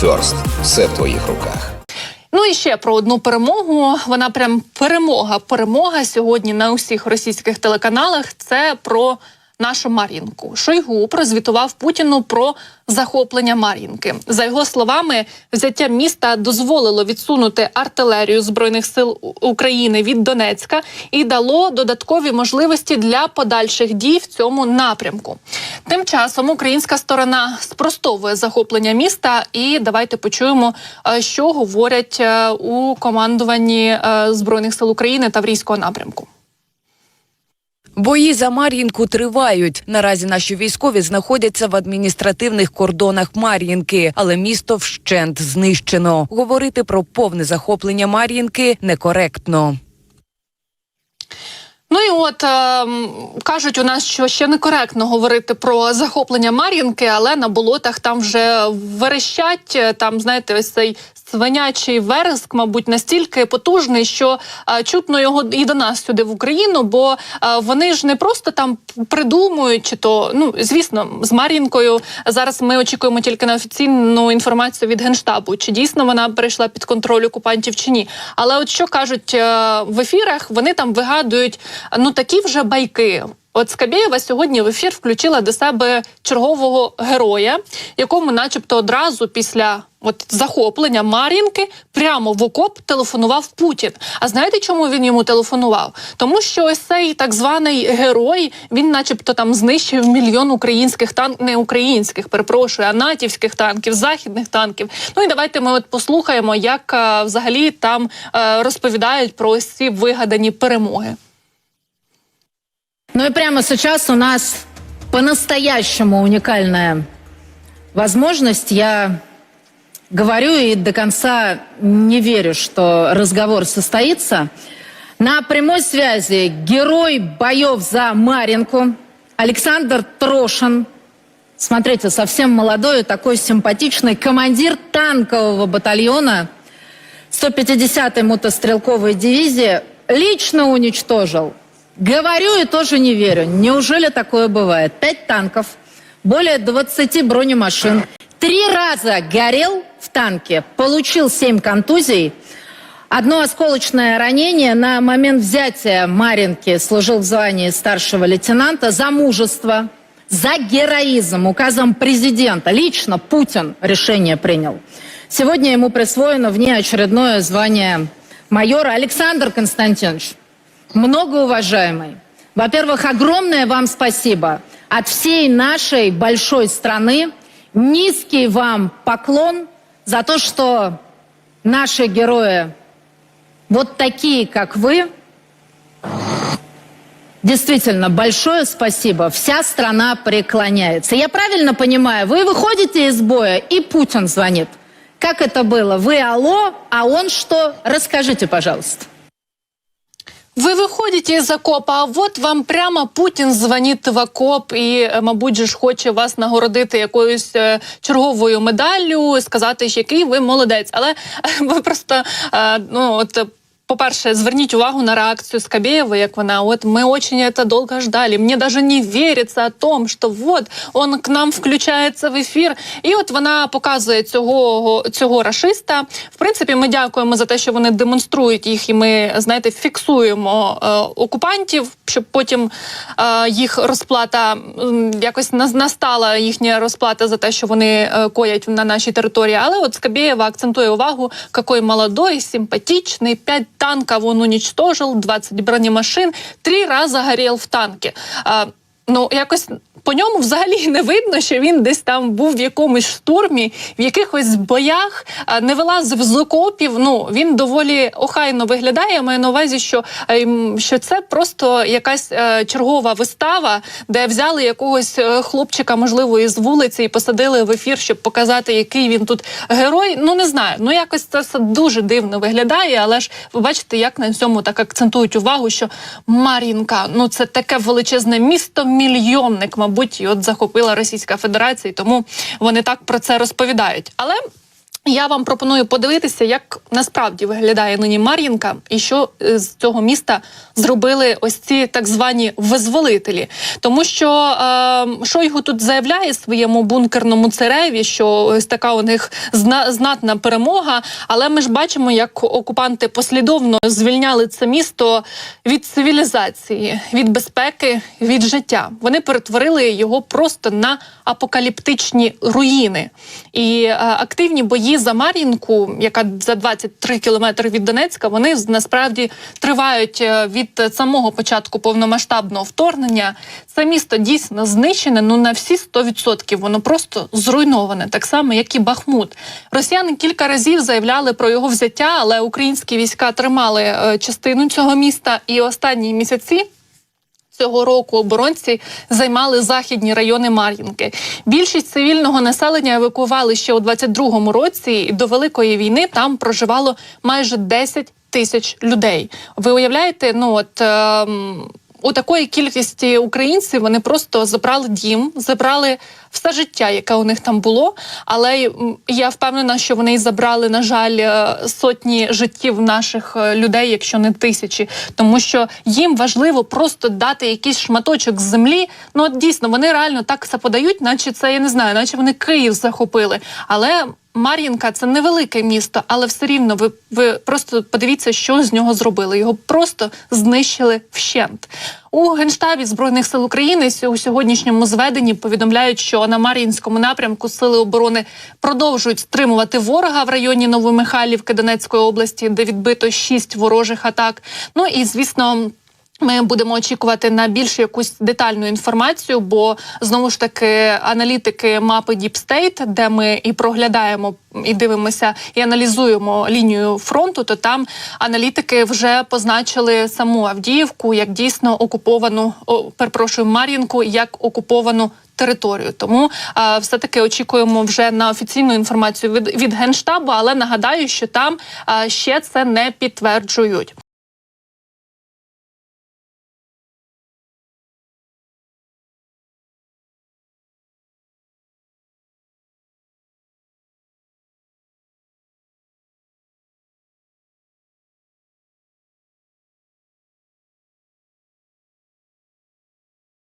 Фьорст. Все в твоїх руках. Ну і ще про одну перемогу. Вона прям перемога. Перемога сьогодні на усіх російських телеканалах. Це про нашу Мар'їнку. Шойгу прозвітував Путіну про захоплення Мар'їнки. За його словами, взяття міста дозволило відсунути артилерію збройних сил України від Донецька і дало додаткові можливості для подальших дій в цьому напрямку. Тим часом українська сторона спростовує захоплення міста, і давайте почуємо, е, що говорять е, у командуванні е, збройних сил України та Таврійського напрямку. Бої за Мар'їнку тривають. Наразі наші військові знаходяться в адміністративних кордонах Мар'їнки, але місто вщент знищено. Говорити про повне захоплення Мар'їнки некоректно. Ну і от е, кажуть у нас, що ще некоректно говорити про захоплення Мар'їнки, але на болотах там вже верещать. е, Там знаєте, ось цей свинячий вереск, мабуть, настільки потужний, що е, чутно його і до нас сюди в Україну, бо е, вони ж не просто там придумують, чи то ну звісно, з Мар'їнкою зараз ми очікуємо тільки на офіційну інформацію від генштабу, чи дійсно вона перейшла під контроль окупантів чи ні. Але от що кажуть е, в ефірах, вони там вигадують ну такі вже байки. От Скабєєва сьогодні в ефір включила до себе чергового героя, якому, начебто, одразу після от захоплення Мар'їнки прямо в окоп телефонував Путін. А знаєте, чому він йому телефонував? Тому що ось цей так званий герой, він, начебто, там знищив мільйон українських танків, не українських, перепрошую, а натівських танків, західних танків. Ну і давайте ми от послухаємо, як е, взагалі там е, розповідають про ось ці вигадані перемоги. Ну и прямо сейчас у нас по-настоящему уникальная возможность. Я говорю и до конца не верю, что разговор состоится. На прямой связи герой боев за Маринку Александр Трошин. Смотрите, совсем молодой такой симпатичный командир танкового батальона 150-й мотострелковой дивизии лично уничтожил. Говорю и тоже не верю. Неужели такое бывает? Пять танков, более 20 бронемашин. Три раза горел в танке, получил 7 контузий. Одно осколочное ранение на момент взятия Маринки служил в звании старшего лейтенанта за мужество, за героизм. Указом президента лично Путин решение принял. Сегодня ему присвоено внеочередное звание майора Александр Константинович. Многоуважаемый, во-первых, огромное вам спасибо от всей нашей большой страны. Низкий вам поклон за то, что наши герои вот такие, как вы. Действительно, большое спасибо. Вся страна преклоняется. Я правильно понимаю, вы выходите из боя, и Путин звонит. Как это было? Вы алло, а он что? Расскажите, пожалуйста. Ви виходите із окопа, а от вам прямо Путін дзвонить в окоп і, е, мабуть, ж хоче вас нагородити якоюсь е, черговою медаллю, сказати, який ви молодець. Але ви просто е, ну от. По-перше, зверніть увагу на реакцію Скабєєва, як вона от ми очень это долго ждали. Мені даже не віриться о том, що вот он к нам включається в ефір. І от вона показує цього цього рашиста. В принципі, ми дякуємо за те, що вони демонструють їх, і ми знаєте, фіксуємо е, окупантів, щоб потім е, їх розплата якось настала їхня розплата за те, що вони е, коять на нашій території. Але от Скабєєва акцентує увагу, який молодой, симпатичний, 5 танків он уничтожил, 20 бронемашин, три рази горел в танки. Е, Ну, якось по ньому взагалі не видно, що він десь там був в якомусь штурмі, в якихось боях, не вилазив з окопів. Ну він доволі охайно виглядає. Маю на увазі, що, ем, що це просто якась е, чергова вистава, де взяли якогось е, хлопчика, можливо, із вулиці, і посадили в ефір, щоб показати, який він тут герой. Ну не знаю. Ну якось це все дуже дивно виглядає, але ж ви бачите, як на цьому так акцентують увагу, що Мар'їнка, ну це таке величезне місто, мільйонник, мабуть, і от захопила Російська Федерація, тому вони так про це розповідають. Але Я вам пропоную подивитися, як насправді виглядає нині Мар'їнка, і що е, з цього міста зробили ось ці так звані визволителі. Тому що е, Шойгу тут заявляє своєму бункерному цареві, що ось така у них зна- знатна перемога. Але ми ж бачимо, як окупанти послідовно звільняли це місто від цивілізації, від безпеки, від життя. Вони перетворили його просто на апокаліптичні руїни. І е, активні бої за Мар'їнку, яка за 23 кілометри від Донецька, вони насправді тривають е, від самого початку повномасштабного вторгнення. Це місто дійсно знищене. Ну на всі 100%. Воно просто зруйноване, так само як і Бахмут. Росіяни кілька разів заявляли про його взяття, але українські війська тримали е, частину цього міста. І останні місяці цього року оборонці займали західні райони Мар'їнки. Більшість цивільного населення евакували ще у 22-му році. І до великої війни там проживало майже 10 тисяч людей. Ви уявляєте, ну от. Е у такої кількості українців вони просто забрали дім, забрали все життя, яке у них там було. Але я впевнена, що вони забрали, на жаль, е, сотні життів наших е, людей, якщо не тисячі, тому що їм важливо просто дати якийсь шматочок землі. Ну от дійсно вони реально так це подають, наче це я не знаю, наче вони Київ захопили. Але Мар'їнка це невелике місто, але все рівно ви, ви просто подивіться, що з нього зробили. Його просто знищили вщент. У генштабі збройних сил України у сьогоднішньому зведенні повідомляють, що на Мар'їнському напрямку сили оборони продовжують стримувати ворога в районі Новомихайлівки Донецької області, де відбито шість ворожих атак. Ну і звісно. Ми будемо очікувати на більш якусь детальну інформацію, бо знову ж таки аналітики мапи Deep State, де ми і проглядаємо і дивимося, і аналізуємо лінію фронту, то там аналітики вже позначили саму Авдіївку як дійсно окуповану, о, перепрошую, Мар'їнку як окуповану територію. Тому а, все таки очікуємо вже на офіційну інформацію від, від генштабу, але нагадаю, що там а, ще це не підтверджують.